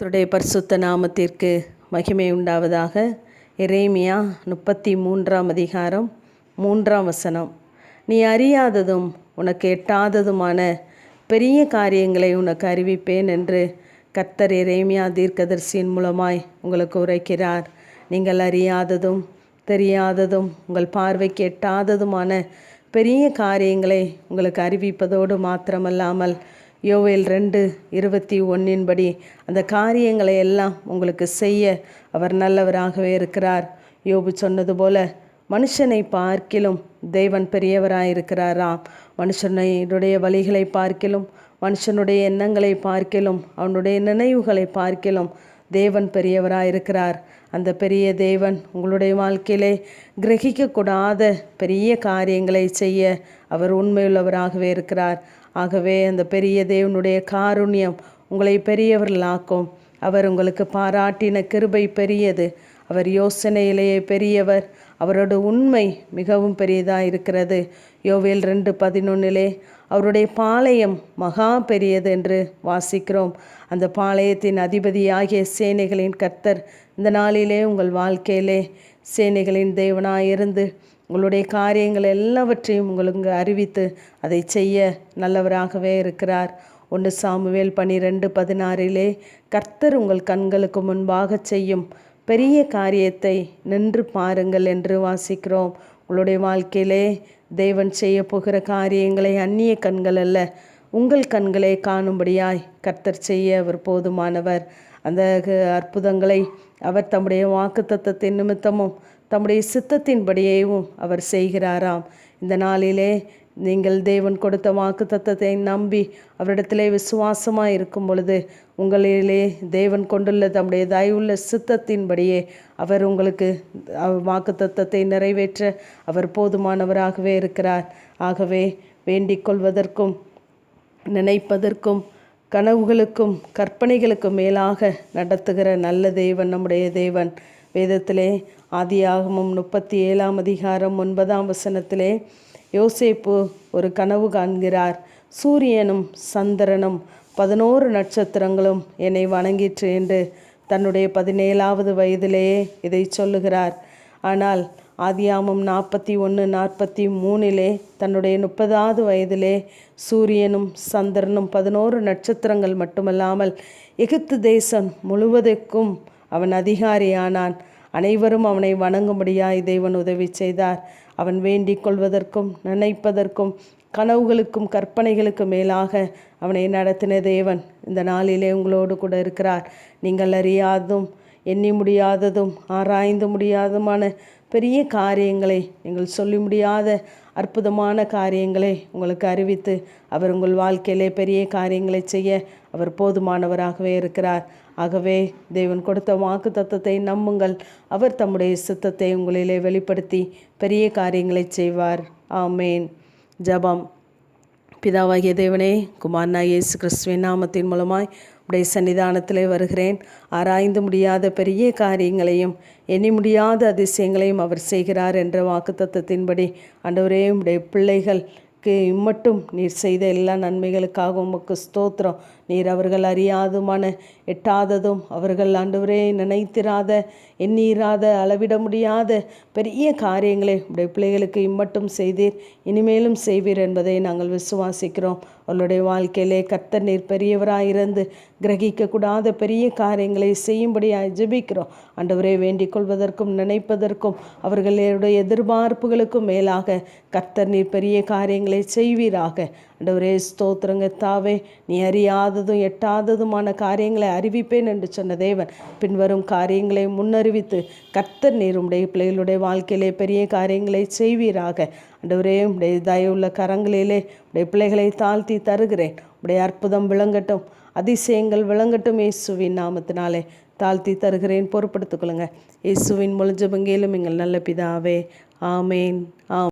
கர்த்தருடைய பரிசுத்த நாமத்திற்கு மகிமை உண்டாவதாக. எரேமியா முப்பத்தி மூன்றாம் அதிகாரம் மூன்றாம் வசனம். நீ அறியாததும் உனக்கு எட்டாததுமான பெரிய காரியங்களை உனக்கு அறிவிப்பேன் என்று கர்த்தர் எரேமியா தீர்க்கதர்சியின் மூலமாய் உங்களுக்கு உரைக்கிறார். நீங்கள் அறியாததும் தெரியாததும் உங்கள் பார்வைக்கு எட்டாததுமான பெரிய காரியங்களை உங்களுக்கு அறிவிப்பதோடு மாத்திரமல்லாமல் யோவேல் ரெண்டு இருபத்தி ஒன்றின்படி அந்த காரியங்களை எல்லாம் உங்களுக்கு செய்ய அவர் நல்லவராகவே இருக்கிறார். யோபு சொன்னது போல மனுஷனை பார்க்கிலும் தேவன் பெரியவராயிருக்கிறாராம் மனுஷனுடைய வழிகளை பார்க்கிலும் மனுஷனுடைய எண்ணங்களை பார்க்கிலும் அவனுடைய நினைவுகளை பார்க்கிலும் தேவன் பெரியவராயிருக்கிறார். அந்த பெரிய தேவன் உங்களுடைய வாழ்க்கையிலே கிரகிக்கக்கூடாத பெரிய காரியங்களை செய்ய அவர் உண்மையுள்ளவராகவே இருக்கிறார். ஆகவே அந்த பெரிய தேவனுடைய காருண்யம் உங்களை பெரியவர்களாக்கும். அவர் உங்களுக்கு பாராட்டின கிருபை பெரியது. அவர் யோசனையிலேயே பெரியவர். அவரோட உண்மை மிகவும் பெரியதாக இருக்கிறது யோவேல் ரெண்டு பதினொன்னிலே அவருடைய பாளையம் மகா பெரியது என்று வாசிக்கிறோம். அந்த பாளையத்தின் அதிபதியாகிய சேனைகளின் கர்த்தர் இந்த நாளிலே உங்கள் வாழ்க்கையிலே சேனைகளின் தேவனாயிருந்து உங்களுடைய காரியங்கள் எல்லாவற்றையும் உங்களுக்கு அறிவித்து அதை செய்ய நல்லவராகவே இருக்கிறார். ஒன்று சாமுவேல் பனிரெண்டு பதினாறிலே கர்த்தர் உங்கள் கண்களுக்கு முன்பாக செய்யும் பெரிய காரியத்தை நின்று பாருங்கள் என்று வாசிக்கிறோம். உங்களுடைய வாழ்க்கையிலே தேவன் செய்ய போகிற காரியங்களை அந்நிய கண்கள் அல்ல உங்கள் கண்களை காணும்படியாய் கர்த்தர் செய்ய அவர் போதுமானவர். அந்த அற்புதங்களை அவர் தம்முடைய வாக்கு தத்தத்தின் நிமித்தமும் தம்முடைய சித்தத்தின்படியேவும் அவர் செய்கிறாராம். இந்த நாளிலே நீங்கள் தேவன் கொடுத்த வாக்கு தத்தத்தை நம்பி அவரிடத்திலே விசுவாசமாக இருக்கும் பொழுது உங்களிலே தேவன் கொண்டுள்ள தம்முடைய தயவுள்ள சித்தத்தின்படியே அவர் உங்களுக்கு வாக்கு தத்தத்தை நிறைவேற்ற அவர் போதுமானவராகவே இருக்கிறார். ஆகவே வேண்டிக் கொள்வதற்கும் நினைப்பதற்கும் கனவுகளுக்கும் கற்பனைகளுக்கும் மேலாக நடத்துகிற நல்ல தேவன் நம்முடைய தேவன். வேதத்திலே ஆதியாகமும் முப்பத்தி ஏழாம் அதிகாரம் ஒன்பதாம் வசனத்திலே யோசேப்பு ஒரு கனவு காண்கிறார். சூரியனும் சந்திரனும் பதினோரு நட்சத்திரங்களும் என்னை வணங்கிற்று என்று தன்னுடைய பதினேழாவது வயதிலேயே இதை சொல்லுகிறார். ஆனால் ஆதியாமம் நாற்பத்தி ஒன்று நாற்பத்தி மூணிலே தன்னுடைய முப்பதாவது வயதிலே சூரியனும் சந்திரனும் பதினோரு நட்சத்திரங்கள் மட்டுமல்லாமல் எகிப்து தேசம் முழுவதற்கும் அவன் அதிகாரியானான். அனைவரும் அவனை வணங்கும்படியாய் தேவன் உதவி செய்தார். அவன் வேண்டிக் கொள்வதற்கும் நினைப்பதற்கும் கனவுகளுக்கும் கற்பனைகளுக்கும் மேலாக அவனை நடத்தின தேவன் இந்த நாளிலே உங்களோடு கூட இருக்கிறார். நீங்கள் அறியாததும் எண்ணி முடியாததும் ஆராய்ந்து முடியாததுமான பெரிய காரியங்களை நீங்கள் சொல்லி முடியாத அற்புதமான காரியங்களை உங்களுக்கு அறிவித்து அவர் உங்கள் வாழ்க்கையிலே பெரிய காரியங்களை செய்ய அவர் போதுமானவராகவே இருக்கிறார். ஆகவே தேவன் கொடுத்த வாக்கு தத்தத்தை நம்புங்கள். அவர் தம்முடைய சித்தத்தை உங்களிலே வெளிப்படுத்தி பெரிய காரியங்களை செய்வார். ஆமேன். ஜபம். பிதாவாகிய தேவனே குமார்னா இயேசு கிறிஸ்துவின் நாமத்தின் மூலமாய் உடைய சன்னிதானத்திலே வருகிறேன். ஆராய்ந்து முடியாத பெரிய காரியங்களையும் எண்ணி முடியாத அதிசயங்களையும் அவர் செய்கிறார் என்ற வாக்கு தத்துவத்தின்படி ஆண்டவரே உடைய பிள்ளைகளுக்கு இம்மட்டும் நீர் செய்த எல்லா நன்மைகளுக்காக உமக்கு ஸ்தோத்திரம். நீர் அவர்கள் அறியாதுமான எட்டாததும் அவர்கள் ஆண்டவரே நினைத்திராத எண்ணீராத அளவிட முடியாத பெரிய காரியங்களை உடைய பிள்ளைகளுக்கு இம்மட்டும் செய்தீர் இனிமேலும் செய்வீர் என்பதை நாங்கள் விசுவாசிக்கிறோம். அவளுடைய வாழ்க்கையிலே கர்த்தர் நீர் பெரியவராயிருந்து கிரகிக்கக்கூடாத பெரிய காரியங்களை செய்யும்படியாக ஜெபிக்கிறோம். ஆண்டவரே வேண்டிக் கொள்வதற்கும் நினைப்பதற்கும் அவர்களுடைய எதிர்பார்ப்புகளுக்கும் மேலாக கர்த்தர் நீர் பெரிய காரியங்களை செய்வீராக. ஆண்டவரே ஸ்தோத்திரங்க தாவே நீ அறியாததும் எட்டாததுமான காரியங்களை அறிவிப்பேன் என்று சொன்ன தேவன். பின்வரும் காரியங்களை முன்னறிவித்து கர்த்தர் நீர் உடைய பிள்ளைகளுடைய வாழ்க்கையிலே பெரிய காரியங்களை செய்வீராக. ஆண்டவரே உடைய தயவுள்ள கரங்களிலே உடைய பிள்ளைகளை தாழ்த்தி தருகிறேன். உடைய அற்புதம் விளங்கட்டும் அதிசயங்கள் விளங்கட்டும் இயேசுவின் நாமத்தினாலே. தாழ்த்தி தருகிறேன் பொறுப்படுத்திக் கொள்ளுங்கள் இயேசுவின் முழுஜபங்கேலும் எங்கள் நல்ல பிதாவே ஆமேன் ஆம்